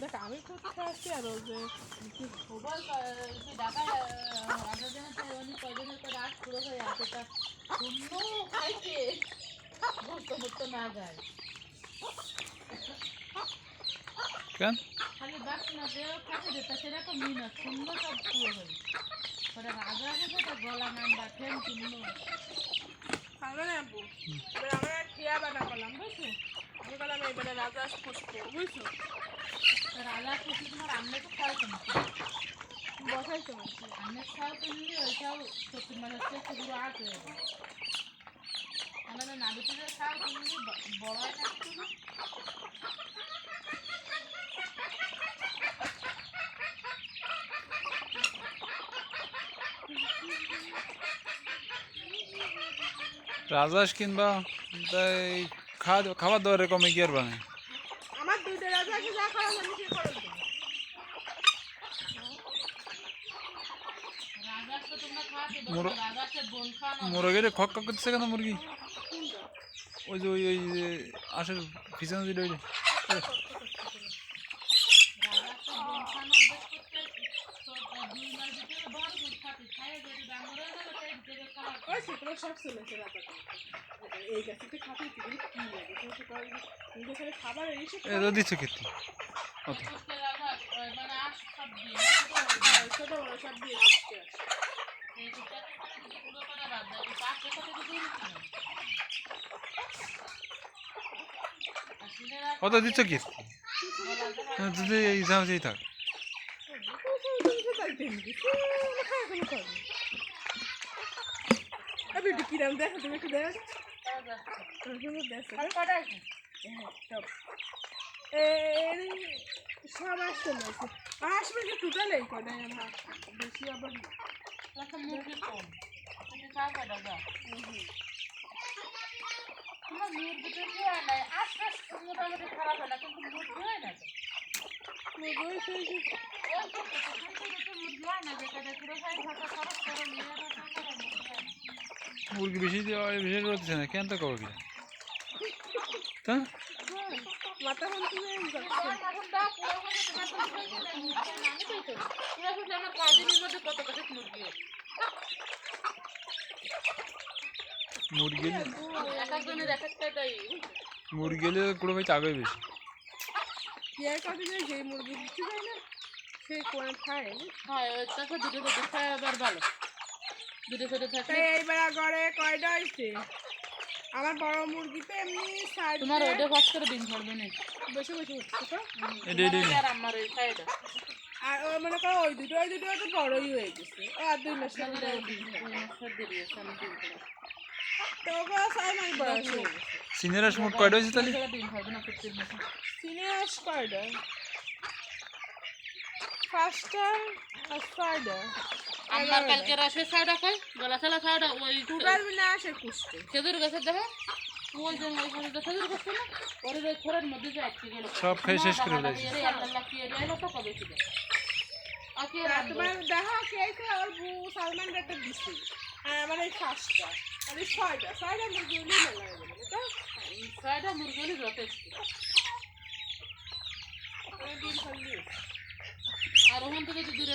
দেখ, আমি কোথায় আছি আর যে খবর আসার জন্য তো উনি কয়জনের তো রাত পুরো হয়ে তা শূন্য খাইছে বুঝতে না যায়। কেন? খালি বাস না দেও খাতে দিতে? সেরকম মিন শূন্য সব পুরো হয়ে ওটা রাজা আছে তো গলা নাম্বা ফেন শূন্য খাবে না আব্বু এবার আমরা বানা করলাম বুঝছ? আমি বললাম এবারে রাজা ফুটবো বুঝছ? রাজা খুশি তোমার আমনে তো খাও তুমি বসাই তো মাছি আমনে খাও তুমি ওইটাও সত্যি মানে হচ্ছে সেগুলো আট হয়ে যাবে আমাদের নাবিতে খাও তুমি বড় থাকতো রাজহাঁস কিনবা তাই খাওয়া খাবার দাবার কমে কি আর বানায়? আমার দুইটা রাজাকে যা খাওয়া সে করে মুরগির খক খক করতেছে কেন মুরগি? ওই যে ওই ওই আশের পিছনে যেটা ওই যে রাজাকে বোন খাওয়ানো অভ্যাস করতে তো দুই মাস ভিতরে বড় করে খাতে খাইয়ে যদি ডাঙর হয়ে যাবে তাই ভিতরে খাওয়া ওই সে তোমার সব চলেছে রাজা এই গাছটা খাতে তুমি কি লাগে তো কারণ নিজে খালি খাবার এসে এ তো দিচ্ছ মানে সব দিয়ে ছোট বড় সব দিয়ে এই পুরো করে পাঁচ কি যদি এই চামচেই থাক আমি একটু কিরাম দেখো তুমি একটু দেখো। কটা সব আসতে লাগছে আসবে যে আমার বেশি আবার কটা আস্তে আস্তে মোটামুটি খারাপ হয় না কিন্তু হয় না মুরগি বেশি বেশি রয়েছে না কেন তো কবে তা মাথা হান্তি যাচ্ছে তোমার এখন দাও পুরো করে তোমার তো মুরগি হয় মুরগি? মুরগি কুড়ো ভাই আগে বেশি মুরগি যায় কোন খায়। হয় ওই দেখো দুটো দুটো খায় আবার ভালো দুটো ছোট তাই থাকলে এইবার ঘরে কয়টা হয়েছে? আমার বড় মুরগিতে এমনি সাইড তোমার ওইটা ফাস্ট করে দিন ছাড়বে না। বসে বসে উঠছে তো? আর আমার ওই সাইডটা আর ও মনে করো ওই দুটো ওই দুটো তো বড়ই হয়ে গেছে। ও আর দুই মাস ডিম খাবে। তো ওকে ছয় মাস বয়স হয়ে গেছে। সিনিয়র মোট কয়টা হয়েছে তাহলে? সিনিয়র স্পাইডার আর স্পাইডার আমার কালকে রসে সাইডা কই? গলা ছালা সাইডা ওই টোটাল মিলে আসে কুষ্টে। খেজুর গাছের দেখো ওই যে ওই খানে খেজুর গাছ না? ওর ওই খোরের মধ্যে যে আটকে গেল। সব খাই শেষ করে এরে আল্লাহ লাকি এরে এলো? তো কবে ছিল আকে তোমার দেখা খেয়েছে ওর বউ সালমান একটা দিছে। আর আমার এই ফার্স্টটা আর এই ছয়টা। ছয়টা মুরগি হলে মেলা হয়ে তো? সাইডা মুরগি হলে যথেষ্ট। আমি ডিম খালি আর ওখান থেকে তো দূরে